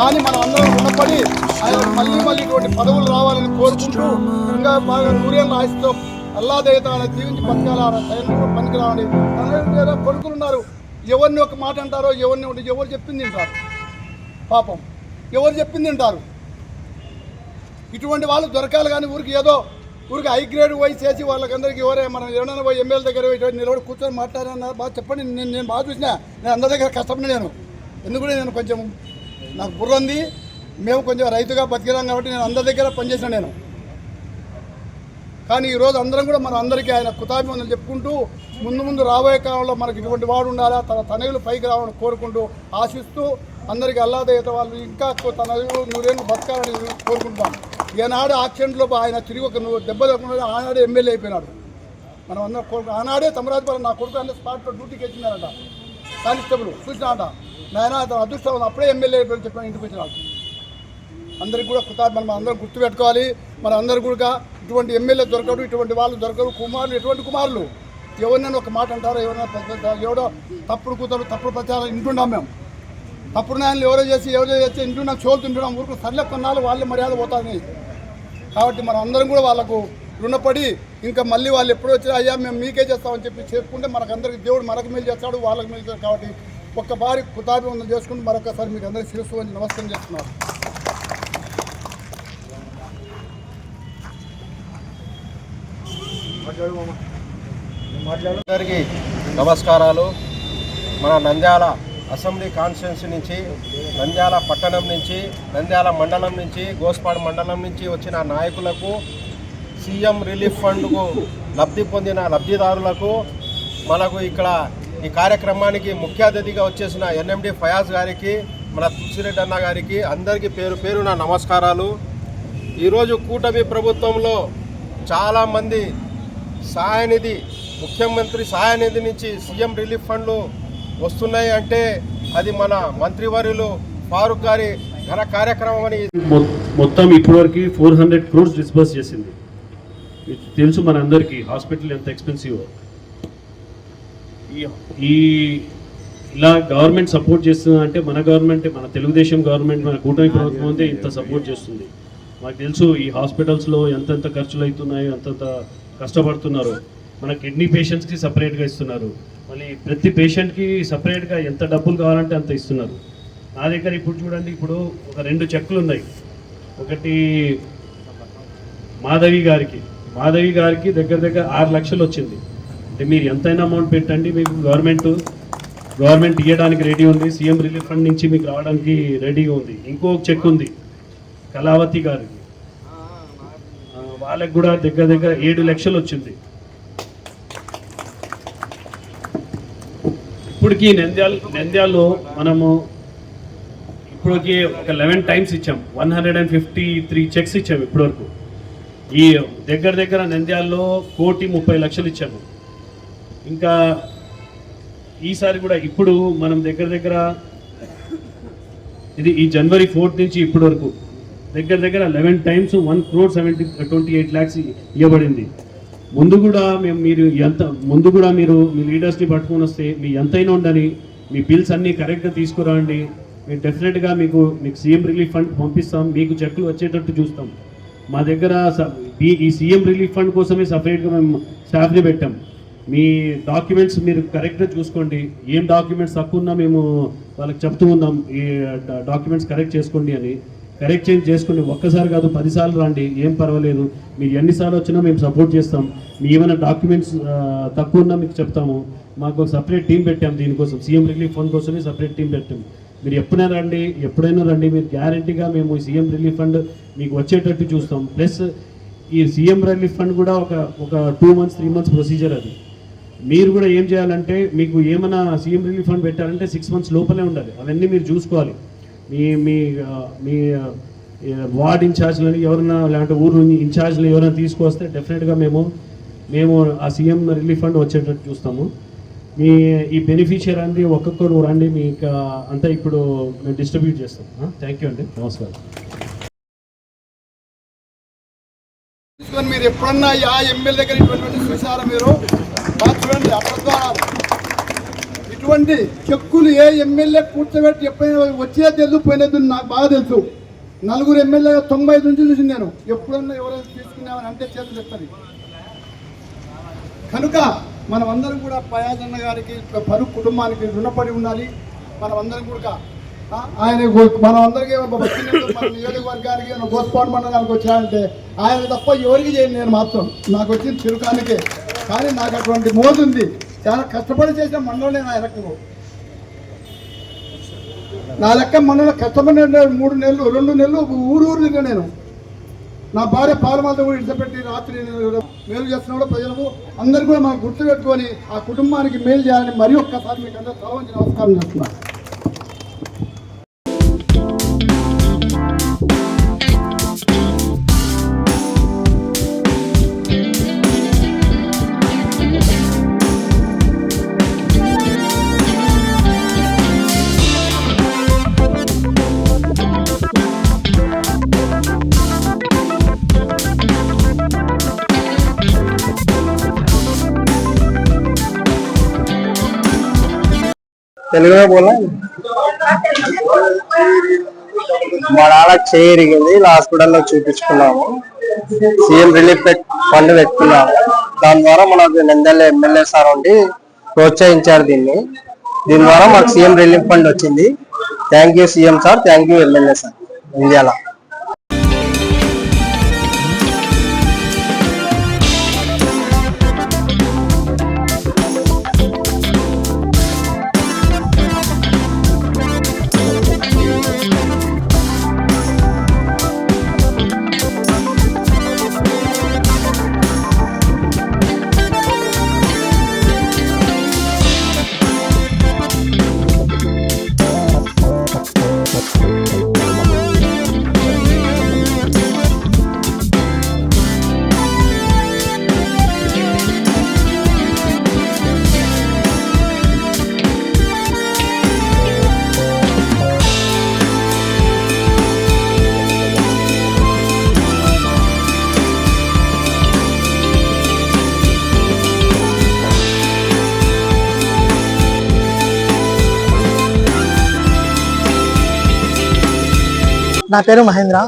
కానీ మనం అందరం రుణపడి ఆయన మళ్ళీ మళ్ళీ ఇటువంటి పదవులు రావాలని కోరుకుంటూ ఇంకా బాగా నూరేళ్ళ ఆశతో అల్లాదేత ఆయన జీవించి బతకాల సైన్యంలో పనికిరావని తన కొడుకులు ఉన్నారు. ఎవరిని ఒక మాట అంటారో ఎవరిని ఒకటి ఎవరు చెప్పింది తింటారు పాపం. ఎవరు చెప్పింది తింటారు ఇటువంటి వాళ్ళు దొరకాలి కానీ ఊరికి ఏదో ఊరికి హై గ్రేడ్ పోయి చేసి వాళ్ళకందరికీ ఎవరే మనం ఎవరైనా పోయి ఎమ్మెల్యే దగ్గర పోయి నిలబడి కూర్చొని మాట్లాడారన్నారు బాగా చెప్పండి. నేను నేను బాగా చూసినా. నేను అందరి దగ్గర కష్టపడి నేను. ఎందుకంటే నేను కొంచెం నాకు బుర్ర ఉంది. మేము కొంచెం రైతుగా బతికినాం కాబట్టి నేను అందరి దగ్గర పనిచేసాను నేను. కానీ ఈరోజు అందరం కూడా మన అందరికీ ఆయన కుతాభివందనలు చెప్పుకుంటూ ముందు ముందు రాబోయే కాలంలో మనకి ఇటువంటి వాడు ఉండాలా తన తనయులు పైకి రావాలని కోరుకుంటూ ఆశిస్తూ అందరికీ అల్లాదేత వాళ్ళు ఇంకా తనయులు నూరేళ్ళు బతకాలని కోరుకుంటాం ఈనాడు యాక్సిడెంట్లో ఆయన తిరిగి ఒక నువ్వు దెబ్బ తగ్గకుండా ఆనాడే ఎమ్మెల్యే అయిపోయినాడు. మనం అందరం కోరుకు ఆనాడే తమరాజుపాలెం నా కొడుకు అన్న స్పాట్లో డ్యూటీకి వచ్చినారట కానిస్టేబుల్ చూసినాట నాయన అతను అదృష్టం అప్పుడే ఎమ్మెల్యే అయిపోయి చెప్పిన ఇంటికి వచ్చిన అందరికి కూడా కృత మనం అందరం గుర్తుపెట్టుకోవాలి. మన అందరు కూడా ఇటువంటి ఎమ్మెల్యే దొరకడు ఇటువంటి వాళ్ళు దొరకరు కుమారులు ఎటువంటి కుమారులు? ఎవరినైనా ఒక మాట అంటారో? ఎవరైనా పెద్ద- ఎవడో తప్పుడు కూతురు తప్పుడు ప్రచారం ఇంటున్నాం మేము. తప్పుడు నాయనలు ఎవరో చేసి ఎవరో చేసి ఇంటున్నాం చోలు తింటున్నాం ఊరుకు సర్లే కొన్నాళ్ళు వాళ్ళే మర్యాద పోతుంది కాబట్టి మనం అందరం కూడా వాళ్ళకు రుణపడి ఇంకా మళ్ళీ వాళ్ళు ఎప్పుడు వచ్చినా అయ్యా మేము మీకే చేస్తామని చెప్పి చెప్పుకుంటే మనకందరికి దేవుడు మనకు మేలు చేస్తాడు వాళ్ళకి మేలు చేస్తాడు కాబట్టి ఒక్కసారి కృతాభివందనం చేసుకుని మరొకసారి మీకు అందరికీ శిరస్సు వంచి నమస్కారం చేస్తున్నారు. అందరికీ నమస్కారాలు. మన నంద్యాల అసెంబ్లీ కాన్స్టిట్యున్సీ నుంచి నంద్యాల పట్టణం నుంచి నంద్యాల మండలం నుంచి గోస్పాడు మండలం నుంచి వచ్చిన నాయకులకు సీఎం రిలీఫ్ ఫండ్కు లబ్ధి పొందిన లబ్ధిదారులకు మనకు ఇక్కడ ఈ కార్యక్రమానికి ముఖ్య అతిథిగా వచ్చేసిన ఎన్ఎండి ఫయాజ్ గారికి మన తులసిరెడ్డి అన్న గారికి అందరికీ పేరు పేరున నమస్కారాలు. ఈరోజు కూటమి ప్రభుత్వంలో చాలామంది సహాయనిధి ముఖ్యమంత్రి సహాయనిధి నుంచి సీఎం రిలీఫ్ ఫండ్లు వస్తున్నాయి అంటే అది మన మంత్రివర్యులు ఫారూక్ గారి ఘన కార్యక్రమం అని మొ- మొత్తం ఇప్పటివరకు ఫోర్ హండ్రెడ్ క్రోర్స్ డిస్బర్స్ చేసింది. తెలుసు మనందరికీ హాస్పిటల్ ఎంత ఎక్స్పెన్సివ్. ఈ ఇలా గవర్నమెంట్ సపోర్ట్ చేస్తుంది అంటే మన గవర్నమెంట్ మన తెలుగుదేశం గవర్నమెంట్ మన కూటమి ప్రభుత్వం అంతే ఇంత సపోర్ట్ చేస్తుంది. మాకు తెలుసు ఈ హాస్పిటల్స్లో ఎంతెంత ఖర్చులు అవుతున్నాయో ఎంతెంత కష్టపడుతున్నారు. మన కిడ్నీ పేషెంట్స్కి సపరేట్గా ఇస్తున్నారు. మళ్ళీ ప్రతి పేషెంట్కి సపరేట్గా ఎంత డబ్బులు కావాలంటే అంత ఇస్తున్నారు. నా దగ్గర ఇప్పుడు చూడండి ఇప్పుడు ఒక రెండు చెక్కులు ఉన్నాయి. ఒకటి మాధవి గారికి. మాధవి గారికి దగ్గర దగ్గర ఆరు లక్షలు వచ్చింది. అంటే మీరు ఎంతైనా అమౌంట్ పెట్టండి మీకు గవర్నమెంట్ గవర్నమెంట్ ఇవ్వడానికి రెడీ ఉంది. సీఎం రిలీఫ్ ఫండ్ నుంచి మీకు రావడానికి రెడీగా ఉంది. ఇంకో చెక్ ఉంది కళావతి గారికి. వాళ్ళకి కూడా దగ్గర దగ్గర ఏడు లక్షలు వచ్చింది. ఇప్పటికి నంద్యాల నంద్యాలలో మనము ఇప్పటికి ఒక లెవెన్ టైమ్స్ ఇచ్చాం. One hundred and fifty three cheques ఇచ్చాము ఇప్పటివరకు. ఈ దగ్గర దగ్గర నంద్యాలలో కోటి ముప్పై లక్షలు ఇచ్చాము. ఇంకా ఈసారి కూడా ఇప్పుడు మనం దగ్గర దగ్గర ఇది ఈ జనవరి ఫోర్త్ నుంచి ఇప్పటి వరకు దగ్గర దగ్గర eleven times one crore seventy twenty eight lakhs ఇవ్వబడింది. ముందు కూడా మేము మీరు ఎంత ముందు కూడా మీరు మీ లీడర్స్ని పట్టుకొని వస్తే మీ ఎంతైనా ఉండని మీ బిల్స్ అన్నీ కరెక్ట్గా తీసుకురండి. మేము డెఫినెట్గా మీకు మీకు సీఎం రిలీఫ్ ఫండ్ పంపిస్తాం మీకు చెక్లు వచ్చేటట్టు చూస్తాం. మా దగ్గర ఈ- ఈ సీఎం రిలీఫ్ ఫండ్ కోసమే సపరేట్గా మేము స్టాఫ్ని పెట్టాం. మీ డాక్యుమెంట్స్ మీరు కరెక్ట్గా చూసుకోండి. ఏం డాక్యుమెంట్స్ తక్కువ ఉన్నా మేము వాళ్ళకి చెప్తూ ఉన్నాం ఈ డాక్యుమెంట్స్ కరెక్ట్ చేసుకోండి అని. కరెక్ట్ చేంజ్ చేసుకోండి. ఒక్కసారి కాదు పదిసార్లు రండి. ఏం పర్వాలేదు. మీరు ఎన్నిసార్లు వచ్చినా మేము సపోర్ట్ చేస్తాం. మీ ఏమైనా డాక్యుమెంట్స్ తక్కువ ఉన్నా మీకు చెప్తాము. మాకు సపరేట్ టీం పెట్టాం దీనికోసం. సీఎం రిలీఫ్ ఫండ్ కోసమే సపరేట్ టీం పెట్టాం. మీరు ఎప్పుడైనా రండి. ఎప్పుడైనా రండి. మీరు గ్యారంటీగా మేము సీఎం రిలీఫ్ ఫండ్ మీకు వచ్చేటట్టు చూస్తాం. ప్లస్ ఈ సీఎం రిలీఫ్ ఫండ్ కూడా ఒక ఒక two months three months procedure అది. మీరు కూడా ఏం చేయాలంటే మీకు ఏమైనా సీఎం రిలీఫ్ ఫండ్ పెట్టాలంటే సిక్స్ మంత్స్ లోపలే ఉండాలి. అవన్నీ మీరు చూసుకోవాలి. మీ మీ మీ వార్డ్ ఇన్ఛార్జ్లని ఎవరైనా లేదంటే ఊరు ఇన్ఛార్జ్లు ఎవరైనా తీసుకొస్తే డెఫినెట్గా మేము మేము ఆ సీఎం రిలీఫ్ ఫండ్ వచ్చేటట్టు చూస్తాము. మీ ఈ బెనిఫిషియర్ అండి ఒక్కొక్కరు రండి మీకు అంతా ఇప్పుడు మేము డిస్ట్రిబ్యూట్ చేస్తాం. థ్యాంక్ యూ అండి. నమస్కారం. తీసుకొని మీరు ఎప్పుడన్నా ఆ ఎమ్మెల్యే దగ్గర ఇటువంటి చూసారా మీరు చూడండి అబద్ధాలు ఇటువంటి చెక్కులు ఏ ఎమ్మెల్యే కూర్చోబెట్టి ఎప్పుడైనా వచ్చేది తెలుసు పోయినది నాకు బాగా తెలుసు. నలుగురు ఎమ్మెల్యే తొంభై ఐదు నుంచి చూసింది నేను. ఎప్పుడన్నా ఎవరైనా తీసుకున్నామని అంటే చేతులు చెప్తాను కనుక మనం అందరం కూడా పయాజన్న గారికి పరు కుటుంబానికి రుణపడి ఉండాలి. మనం అందరం కూడా ఆయన మనం అందరికీ నియోజకవర్గానికి మన గోస్పాడు మండలానికి వచ్చానంటే ఆయన తప్ప ఎవరికి చేయను నేను మాత్రం. నాకు వచ్చింది చిరుకానికే కానీ నాకు అటువంటి మోజు ఉంది. చాలా కష్టపడి చేసిన మండలం నేను ఆయన లెక్కకు నా లెక్క మండలం కష్టపడి మూడు నెలలు రెండు నెలలు ఊరు ఊరు తిరిగా నేను. నా భార్య పాలమాత కూడా ఇష్టపెట్టి రాత్రి మేలు చేస్తున్నాడు ప్రజలకు అందరు కూడా మనం గుర్తుపెట్టుకొని ఆ కుటుంబానికి మేలు చేయాలని మరి ఒక్కసారి మీకు అందరూ తలవంచి నమస్కారం చేస్తున్నాను తెలుగులో బోలా మా నాన్న చేయరిగింది హాస్పిటల్లో చూపించుకున్నాము. సీఎం రిలీఫ్ ఫండ్ పెట్టుకున్నాము. దాని ద్వారా మనకు నంద్యాల ఎమ్మెల్యే సార్ ఉండి ప్రోత్సహించారు దీన్ని. దీని ద్వారా మాకు సీఎం రిలీఫ్ ఫండ్ వచ్చింది. Thank you CM sir. Thank you MLA sir. ఇండియాలో. నా పేరు మహేంద్ర.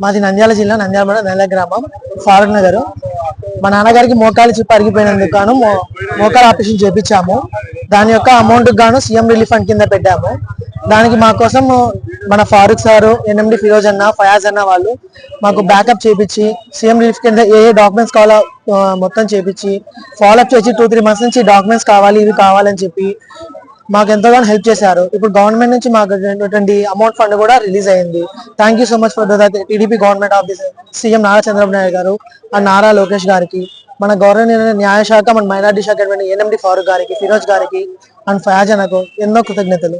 మాది నంద్యాల జిల్లా నంద్యాల మండలం నంద్యాల గ్రామం ఫారూక్ నగర్. మా నాన్నగారికి మోకాలు చిప్ప అరిగిపోయినందుకు గాను మో- మోకాలు ఆపరేషన్ చేపించాము. దాని యొక్క అమౌంట్ గాను సీఎం రిలీఫ్ ఫండ్ కింద పెట్టాము. దానికి మా కోసం మన ఫారూక్ సారు ఎన్ఎండి ఫిరోజ్ అన్న ఫయాజ్ అన్న వాళ్ళు మాకు బ్యాకప్ చేపించి సీఎం రిలీఫ్ కింద ఏ ఏ డాక్యుమెంట్స్ కావాలో మొత్తం చేపించి ఫాలోఅప్ చేసి టూ త్రీ మంత్స్ నుంచి డాక్యుమెంట్స్ కావాలి ఇవి కావాలని చెప్పి మాకు ఎంతగానో హెల్ప్ చేశారు. ఇప్పుడు గవర్నమెంట్ నుంచి మాకు అమౌంట్ ఫండ్ కూడా రిలీజ్ అయింది. Thank you so much for TDP government of CM Nara Chandrababu Naidu garu and Nara Lokesh గారికి మన గవర్నమెంట్ న్యాయశాఖ మన మైనార్టీ శాఖ ఎన్ఎండి ఫారూక్ గారికి ఫిరోజ్ గారికి అండ్ ఫయాజ్ అన్నకు ఎన్నో కృతజ్ఞతలు.